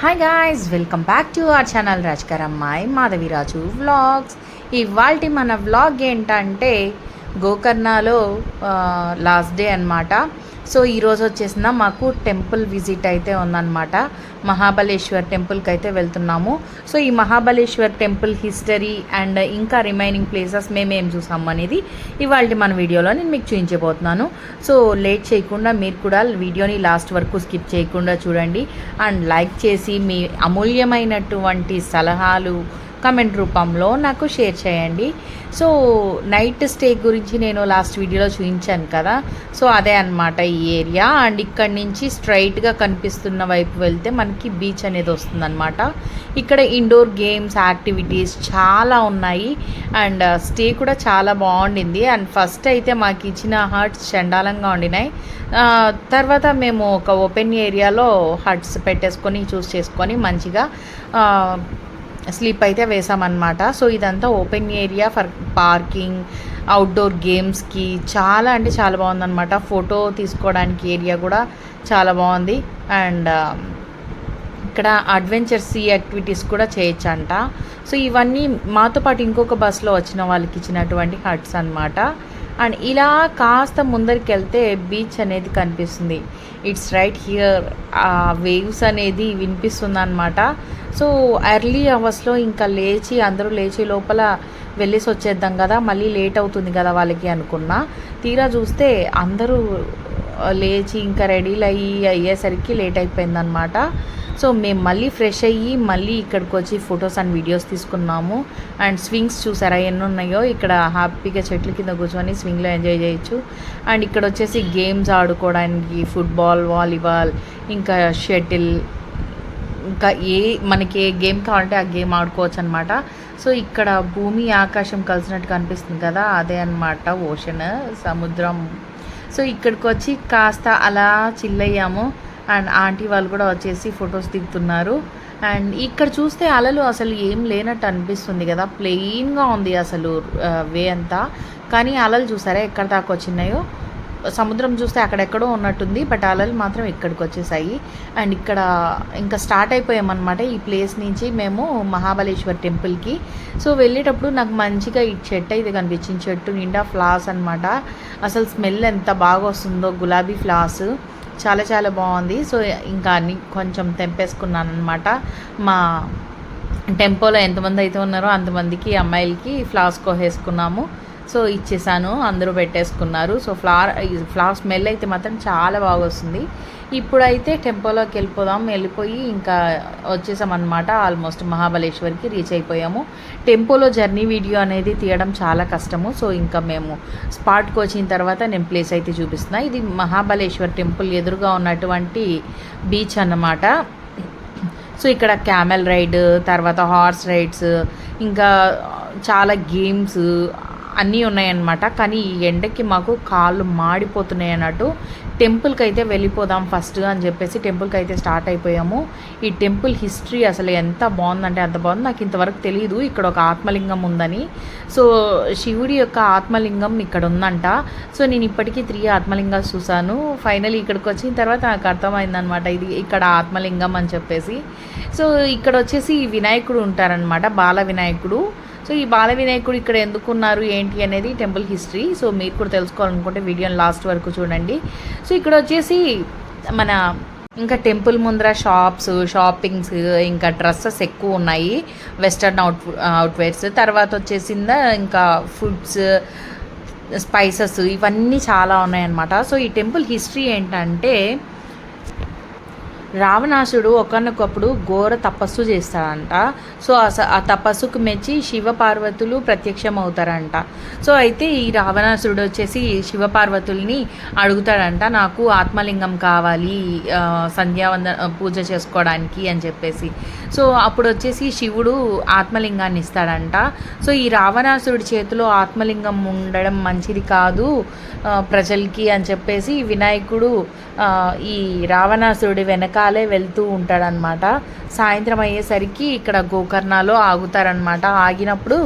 Hi guys welcome back to our channel రాజ్కర్ అమ్మాయి Madhaviraju vlogs ఇవాళ మన వ్లాగ్ ఏంటంటే గోకర్ణలో లాస్ట్ డే అన్నమాట. సో ఈరోజు వచ్చేసిన మాకు టెంపుల్ విజిట్ అయితే ఉందన్నమాట. మహాబలేశ్వర్ టెంపుల్కి అయితే వెళ్తున్నాము. సో ఈ మహాబలేశ్వర్ టెంపుల్ హిస్టరీ అండ్ ఇంకా రిమైనింగ్ ప్లేసెస్ మేమేం చూసాము అనేది ఇవాళ మన వీడియోలో నేను మీకు చూపించబోతున్నాను. సో లేట్ చేయకుండా మీరు కూడా వీడియోని లాస్ట్ వరకు స్కిప్ చేయకుండా చూడండి. అండ్ లైక్ చేసి మీ అమూల్యమైనటువంటి సలహాలు కమెంట్ రూపంలో నాకు షేర్ చేయండి. సో నైట్ స్టే గురించి నేను లాస్ట్ వీడియోలో చూపించాను కదా. సో అదే అనమాట ఈ ఏరియా అండ్ ఇక్కడ నుంచి స్ట్రైట్గా కనిపిస్తున్న వైపు వెళ్తే మనకి బీచ్ అనేది వస్తుందన్నమాట. ఇక్కడ ఇండోర్ గేమ్స్ యాక్టివిటీస్ చాలా ఉన్నాయి. అండ్ స్టే uh, కూడా చాలా బాగుండింది. అండ్ ఫస్ట్ అయితే మాకు ఇచ్చిన హట్స్ చండాలంగా ఉండినాయి. Uh, తర్వాత మేము ఒక ఓపెన్ ఏరియాలో హట్స్ పెట్టేసుకొని చూస్ చేసుకొని మంచిగా uh, స్లీప్ అయితే వేసామన్నమాట. సో ఇదంతా open area for parking outdoor గేమ్స్కి చాలా అంటే చాలా బాగుందన్నమాట. ఫోటో తీసుకోవడానికి ఏరియా కూడా చాలా బాగుంది. అండ్ ఇక్కడ అడ్వెంచర్ సీ యాక్టివిటీస్ కూడా చేయొచ్చు అంట సో ఇవన్నీ మాతో పాటు ఇంకొక బస్సులో వచ్చిన వాళ్ళకి ఇచ్చినటువంటి హట్స్ అన్నమాట. అండ్ ఇలా కాస్త ముందరికి వెళ్తే బీచ్ అనేది కనిపిస్తుంది. It's right here. ఆ వేవ్స్ అనేది వినిపిస్తుంది అనమాట సో ఎర్లీ అవర్స్లో ఇంకా లేచి అందరూ లేచి లోపల వెళ్ళేసి వచ్చేద్దాం కదా మళ్ళీ లేట్ అవుతుంది కదా వాళ్ళకి అనుకున్నా. తీరా చూస్తే అందరూ లేచి ఇంకా రెడీలు అయ్యి అయ్యేసరికి లేట్ అయిపోయిందనమాట సో మేము మళ్ళీ ఫ్రెష్ అయ్యి మళ్ళీ ఇక్కడికి వచ్చి ఫొటోస్ అండ్ వీడియోస్ తీసుకున్నాము. అండ్ స్వింగ్స్ చూసారా ఎన్ని ఉన్నాయో ఇక్కడ హ్యాపీగా చెట్ల కింద కూర్చొని స్వింగ్లో ఎంజాయ్ చేయొచ్చు. అండ్ ఇక్కడ వచ్చేసి గేమ్స్ ఆడుకోవడానికి ఫుట్బాల్ వాలీబాల్ ఇంకా షటిల్ ఇంకా ఏ మనకి ఏ గేమ్ కావాలంటే ఆ గేమ్ ఆడుకోవచ్చు అనమాట సో ఇక్కడ భూమి ఆకాశం కలిసినట్టు కనిపిస్తుంది కదా అదే అన్నమాట ఓషన్ సముద్రం. సో ఇక్కడికి వచ్చి కాస్త అలా చిల్లయ్యాము అండ్ ఆంటీ వాళ్ళు కూడా వచ్చేసి ఫొటోస్ దిగుతున్నారు. అండ్ ఇక్కడ చూస్తే అలలు అసలు ఏం లేనట్టు అనిపిస్తుంది కదా ప్లెయిన్గా ఉంది అసలు వే అంతా. కానీ అలలు చూసారా ఎక్కడ దాకా వచ్చినాయో? సముద్రం చూస్తే అక్కడెక్కడో ఉన్నట్టుంది బట్ అలలు మాత్రం ఇక్కడికి వచ్చేసాయి అండ్ ఇక్కడ ఇంకా స్టార్ట్ అయిపోయామన్నమాట ఈ ప్లేస్ నుంచి మేము మహాబలేశ్వర్ టెంపుల్కి. సో వెళ్ళేటప్పుడు నాకు మంచిగా ఈ చెట్టు అయితే కనిపించింది. చెట్టు నిండా ఫ్లాస్ అన్నమాట. అసలు స్మెల్ ఎంత బాగా వస్తుందో గులాబీ ఫ్లాస్ చాలా చాలా బాగుంది. సో ఇంకా అన్ని కొంచెం తెంపేసుకున్నాను అనమాట మా టెంపోలో ఎంతమంది అయితే ఉన్నారో అంతమందికి అమ్మాయిలకి ఫ్లాస్ కోసేసుకున్నాము. సో ఇచ్చేసాను అందరూ పెట్టేసుకున్నారు. సో ఫ్లవర్ ఫ్లవర్ స్మెల్ అయితే మాత్రం చాలా బాగా వస్తుంది ఇప్పుడైతే టెంపోలోకి వెళ్ళిపోదాం వెళ్ళిపోయి ఇంకా వచ్చేసామన్నమాట. ఆల్మోస్ట్ మహాబలేశ్వర్కి రీచ్ అయిపోయాము. టెంపోలో జర్నీ వీడియో అనేది తీయడం చాలా కష్టము. సో ఇంకా మేము స్పాట్కి వచ్చిన తర్వాత నేను ప్లేస్ అయితే చూపిస్తున్నా. ఇది మహాబలేశ్వర్ టెంపుల్ ఎదురుగా ఉన్నటువంటి బీచ్ అన్నమాట. సో ఇక్కడ క్యామెల్ రైడ్ తర్వాత హార్స్ రైడ్స్ ఇంకా చాలా గేమ్స్ అన్నీ ఉన్నాయన్నమాట. కానీ ఈ ఎండకి మాకు కాళ్ళు మాడిపోతున్నాయి అన్నట్టు టెంపుల్కి అయితే వెళ్ళిపోదాం ఫస్ట్ అని చెప్పేసి టెంపుల్కి అయితే స్టార్ట్ అయిపోయాము. ఈ టెంపుల్ హిస్టరీ అసలు ఎంత బాగుందంటే అంత బాగుంది. నాకు ఇంతవరకు తెలియదు ఇక్కడ ఒక ఆత్మలింగం ఉందని. సో శివుడి యొక్క ఆత్మలింగం ఇక్కడ ఉందంట. సో నేను ఇప్పటికీ త్రీ ఆత్మలింగాలు చూసాను ఫైనల్ ఇక్కడికి వచ్చిన తర్వాత నాకు అర్థమైందనమాట ఇది ఇక్కడ ఆత్మలింగం అని చెప్పేసి. సో ఇక్కడ వచ్చేసి వినాయకుడు ఉంటారనమాట బాల వినాయకుడు. సో ఈ బాల వినాయకుడు ఇక్కడ ఎందుకున్నారు ఏంటి అనేది టెంపుల్ హిస్టరీ. సో మీరు కూడా తెలుసుకోవాలనుకుంటే వీడియోని లాస్ట్ వరకు చూడండి. సో ఇక్కడ వచ్చేసి మన ఇంకా టెంపుల్ ముందర షాప్స్ షాపింగ్స్ ఇంకా డ్రెస్సెస్ ఎక్కువ ఉన్నాయి. Western out outwears. తర్వాత వచ్చేసింద ఇంకా ఫుడ్స్ స్పైసెస్ ఇవన్నీ చాలా ఉన్నాయన్నమాట. సో ఈ టెంపుల్ హిస్టరీ ఏంటంటే రావణాసుడు ఒకనొకప్పుడు ఘోర తపస్సు చేస్తాడంట. సో ఆ తపస్సుకు మెచ్చి శివ పార్వతులు ప్రత్యక్షం అవుతారంట సో అయితే ఈ రావణాసురుడు వచ్చేసి శివ పార్వతుల్ని అడుగుతాడంట నాకు ఆత్మలింగం కావాలి సంధ్యావందన సంధ్యావంద పూజ చేసుకోవడానికి అని చెప్పేసి. సో అప్పుడు వచ్చేసి శివుడు ఆత్మలింగాన్ని ఇస్తాడంట. సో ఈ రావణాసుడి చేతిలో ఆత్మలింగం ఉండడం మంచిది కాదు ప్రజలకి అని చెప్పేసి వినాయకుడు ఈ రావణాసురుడి వెనకాలే వెళ్తూ ఉంటాడనమాట సాయంత్రం అయ్యేసరికి ఇక్కడ గోకర్ణలో ఆగుతారనమాట ఆగినప్పుడు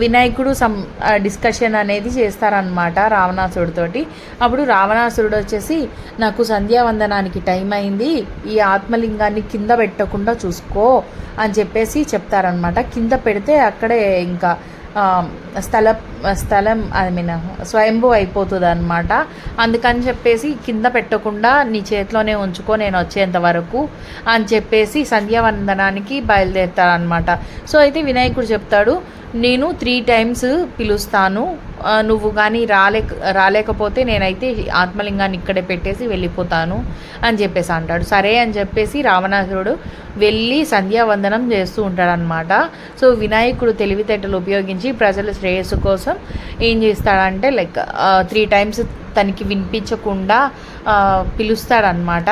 వినాయకుడు సమ్ డిస్కషన్ అనేది చేస్తారనమాట రావణాసుడితోటి అప్పుడు రావణాసురుడు వచ్చేసి నాకు సంధ్యావందనానికి టైం అయింది. ఈ ఆత్మలింగాన్ని కింద పెట్టకుండా చూసుకో అని చెప్పేసి చెప్తారనమాట కింద పెడితే అక్కడే ఇంకా స్థల స్థలం ఐ మీన్ స్వయంభూ అయిపోతుంది అనమాట అందుకని చెప్పేసి కింద పెట్టకుండా నీ చేతిలోనే ఉంచుకో నేను వచ్చేంత వరకు అని చెప్పేసి సంధ్యావందనానికి బయలుదేరుతారనమాట సో అయితే వినాయకుడు చెప్తాడు నేను త్రీ టైమ్స్ పిలుస్తాను నువ్వు కానీ రాలేక రాలేకపోతే నేనైతే ఆత్మలింగాన్ని ఇక్కడే పెట్టేసి వెళ్ళిపోతాను అని చెప్పేసి అంటాడు. సరే అని చెప్పేసి రావణాసురుడు వెళ్ళి సంధ్యావందనం చేస్తూ ఉంటాడనమాట సో వినాయకుడు తెలివితేటలు ఉపయోగించి ప్రజల శ్రేయస్సు కోసం ఏం చేస్తాడంటే లైక్ త్రీ టైమ్స్ తనకి వినిపించకుండా పిలుస్తాడనమాట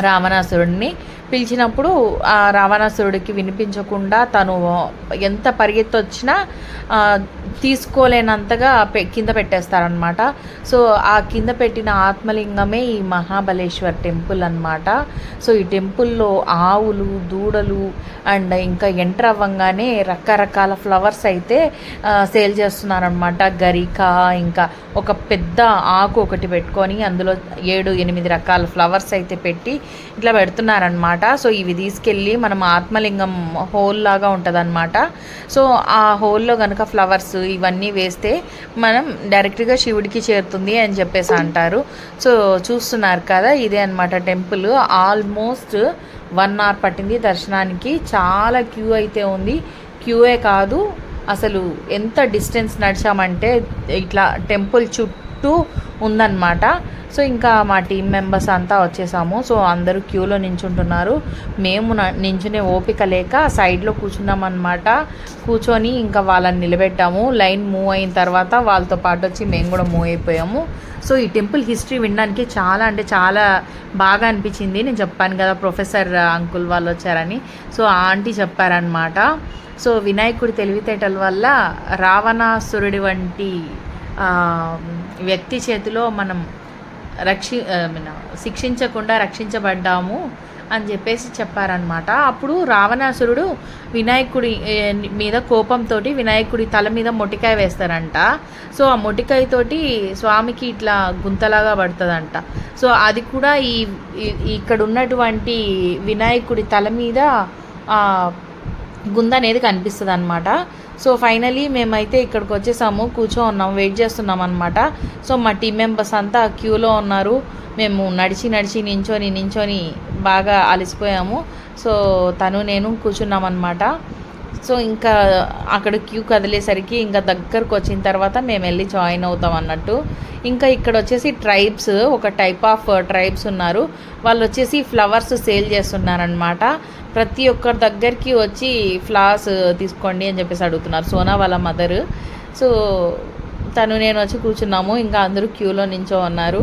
రావణాసురుడిని పిలిచినప్పుడు ఆ రావణాసురుడికి వినిపించకుండా తను ఎంత పరిగెత్తొచ్చినా తీసుకోలేనంతగా కింద పెట్టేస్తారనమాట సో ఆ కింద పెట్టిన ఆత్మలింగమే ఈ మహాబలేశ్వర్ టెంపుల్ అన్నమాట. సో ఈ టెంపుల్లో ఆవులు దూడలు అండ్ ఇంకా ఎంటర్ అవ్వంగానే రకరకాల ఫ్లవర్స్ అయితే సేల్ చేస్తున్నారనమాట గరిక ఇంకా ఒక పెద్ద ఆకు ఒకటి పెట్టుకొని అందులో ఏడు ఎనిమిది రకాల ఫ్లవర్స్ అయితే పెట్టి ఇట్లా పెడుతున్నారనమాట సో ఇవి తీసుకెళ్ళి మనం ఆత్మలింగం హోల్ లాగా ఉంటుందన్నమాట. సో ఆ హోల్లో కనుక ఫ్లవర్స్ ఇవన్నీ వేస్తే మనం డైరెక్ట్గా శివుడికి చేరుతుంది అని చెప్పేసి అంటారు. సో చూస్తున్నారు కదా ఇదే అనమాట టెంపుల్. ఆల్మోస్ట్ వన్ అవర్ పట్టింది దర్శనానికి. చాలా క్యూ అయితే ఉంది. క్యూఏ కాదు. అసలు ఎంత డిస్టెన్స్ నడిచామంటే ఇట్లా టెంపుల్ చుట్టూ ఉందన్నమాట. సో ఇంకా మా టీం మెంబర్స్ అంతా వచ్చేసాము. సో అందరూ క్యూలో నించుంటున్నారు. మేము న- నించునే ఓపిక లేక సైడ్లో కూర్చున్నాం అనమాట కూర్చొని ఇంకా వాళ్ళని నిలబెట్టాము. లైన్ మూవ్ అయిన తర్వాత వాళ్ళతో పాటు వచ్చి మేము కూడా మూవ్ అయిపోయాము. సో ఈ టెంపుల్ హిస్టరీ వినడానికి చాలా అంటే చాలా బాగా అనిపించింది. నేను చెప్పాను కదా ప్రొఫెసర్ అంకుల్ వాళ్ళు వచ్చారని. సో ఆ ఆంటీ చెప్పారనమాట సో వినాయకుడి తెలివితేటల వల్ల రావణాసురుడి వంటి వ్యక్తి చేతిలో మనం రక్షి శిక్షించకుండా రక్షించబడ్డాము అని చెప్పేసి చెప్పారనమాట అప్పుడు రావణాసురుడు వినాయకుడి మీద కోపంతో వినాయకుడి తల మీద మొటికాయ వేస్తారంట. సో ఆ మొటికాయతోటి స్వామికి ఇట్లా గుంతలాగా పడుతుందంట. సో అది కూడా ఈ ఇక్కడ ఉన్నటువంటి వినాయకుడి తల మీద గుంద అనేది కనిపిస్తుంది అనమాట సో ఫైనలీ మేమైతే ఇక్కడికి వచ్చేసాము కూర్చో ఉన్నాం వెయిట్ చేస్తున్నాం అనమాట సో మా టీం మెంబర్స్ అంతా క్యూలో ఉన్నారు. మేము నడిచి నడిచి నించొని నించొని బాగా అలసిపోయాము. సో తను నేను కూర్చున్నాం అనమాట సో ఇంకా అక్కడ క్యూ కదిలేసరికి ఇంకా దగ్గరకు వచ్చిన తర్వాత మేము వెళ్ళి జాయిన్ అవుతాం అన్నట్టు. ఇంకా ఇక్కడ వచ్చేసి ట్రైబ్స్ ఒక టైప్ ఆఫ్ ట్రైబ్స్ ఉన్నారు. వాళ్ళు వచ్చేసి ఫ్లవర్స్ సేల్ చేస్తున్నారనమాట ప్రతి ఒక్కరి దగ్గరికి వచ్చి ఫ్లవర్స్ తీసుకోండి అని చెప్పేసి అడుగుతున్నారు సోనా వాళ్ళ మదర్. సో తను నేను వచ్చి కూర్చున్నాము. ఇంకా అందరూ క్యూలో నించో ఉన్నారు.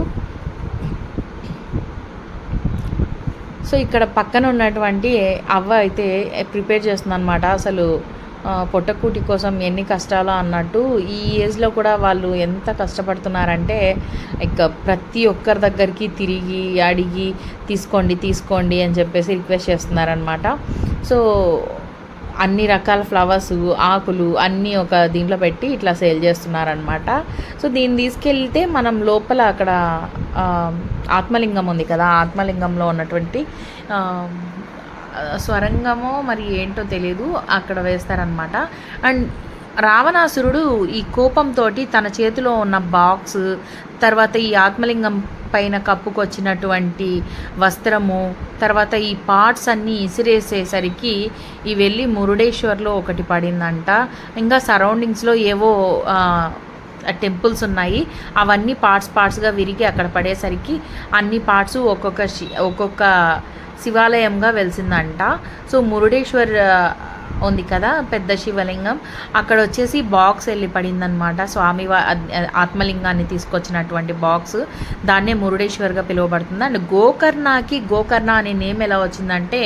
సో ఇక్కడ పక్కన ఉన్నటువంటి అవ్వ అయితే ప్రిపేర్ చేస్తుందన్నమాట. అసలు పొట్టకూటి కోసం ఎన్ని కష్టాలు అన్నట్టు ఈ ఏజ్లో కూడా వాళ్ళు ఎంత కష్టపడుతున్నారంటే ఇక ప్రతి ఒక్కరి దగ్గరికి తిరిగి అడిగి తీసుకోండి తీసుకోండి అని చెప్పేసి రిక్వెస్ట్ చేస్తున్నారనమాట సో అన్ని రకాల ఫ్లవర్స్ ఆకులు అన్నీ ఒక దీంట్లో పెట్టి ఇట్లా సేల్ చేస్తున్నారనమాట సో దీన్ని తీసుకెళ్తే మనం లోపల అక్కడ ఆత్మలింగం ఉంది కదా ఆత్మలింగంలో ఉన్నటువంటి స్వరంగమో మరి ఏంటో తెలియదు అక్కడ వేస్తారనమాట అండ్ రావణాసురుడు ఈ కోపంతో తన చేతిలో ఉన్న బాక్స్ తర్వాత ఈ ఆత్మలింగం పైన కప్పుకొచ్చినటువంటి వస్త్రము తర్వాత ఈ పార్ట్స్ అన్నీ ఇసిరేసేసరికి ఇవి వెళ్ళి మురుడేశ్వర్లో ఒకటి పడిందంట. ఇంకా సరౌండింగ్స్లో ఏవో టెంపుల్స్ ఉన్నాయి. అవన్నీ పార్ట్స్ పార్ట్స్గా విరిగి అక్కడ పడేసరికి అన్ని పార్ట్స్ ఒక్కొక్క శి- ఒక్కొక్క శివాలయంగా వెలిసిందంట. సో మురుడేశ్వర్ ఉంది కదా పెద్ద శివలింగం. అక్కడ వచ్చేసి బాక్స్ వెళ్ళి పడిందనమాట స్వామి ఆత్మలింగాన్ని తీసుకొచ్చినటువంటి బాక్స్. దాన్నే మురుడేశ్వర్గా పిలువబడుతుంది. అండ్ గోకర్ణకి గోకర్ణ అనే నేమ్ ఎలా వచ్చిందంటే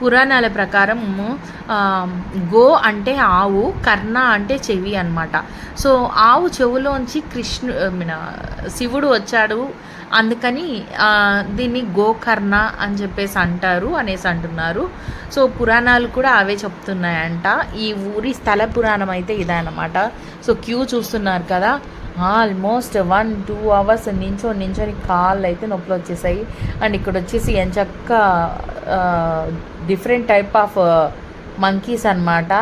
పురాణాల ప్రకారం గో అంటే ఆవు కర్ణ అంటే చెవి అనమాట సో ఆవు చెవులోంచి కృష్ణు శివుడు వచ్చాడు. అందుకని దీన్ని గోకర్ణ అని చెప్పేసి అంటారు అనేసి అంటున్నారు. సో పురాణాలు కూడా అవే చెప్తున్నాయంట. ఈ ఊరి స్థల పురాణం అయితే ఇదే సో క్యూ చూస్తున్నారు కదా? ఆల్మోస్ట్ వన్ టూ అవర్స్ నించో నించొని కాళ్ళు అయితే నొప్పులు వచ్చేసాయి. అండ్ ఇక్కడ వచ్చేసి ఎంచక్క డిఫరెంట్ టైప్ ఆఫ్ మంకీస్ అన్నమాట.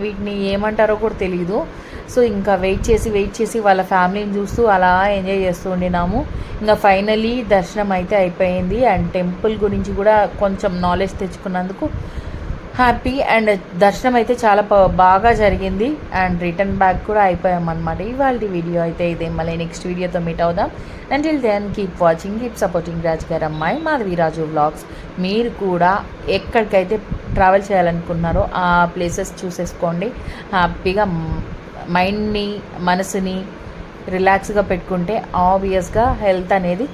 వీటిని ఏమంటారో కూడా తెలియదు సో ఇంకా వెయిట్ చేసి వెయిట్ చేసి వాళ్ళ ఫ్యామిలీని చూస్తూ అలా ఎంజాయ్ చేస్తూ ఉండినాము. ఇంకా ఫైనలీ దర్శనం అయితే అయిపోయింది. అండ్ టెంపుల్ గురించి కూడా కొంచెం నాలెడ్జ్ తెచ్చుకున్నందుకు హ్యాపీ. అండ్ దర్శనం అయితే చాలా బాగా జరిగింది. అండ్ రిటర్న్ బ్యాక్ కూడా అయిపోయాం అనమాట ఇవాళ వీడియో అయితే ఇదే. మళ్ళీ నెక్స్ట్ వీడియోతో మీట్ అవుదాం. Until then keep watching keep supporting Raj గారు అమ్మాయి మాధవీరాజు వ్లాగ్స్ మీరు కూడా ఎక్కడికైతే ట్రావెల్ చేయాలనుకున్నారో ఆ ప్లేసెస్ చూసేసుకోండి. హ్యాపీగా మైండ్ని మనసుని రిలాక్స్గా పెట్టుకుంటే ఆబ్వియస్గా హెల్త్ అనేది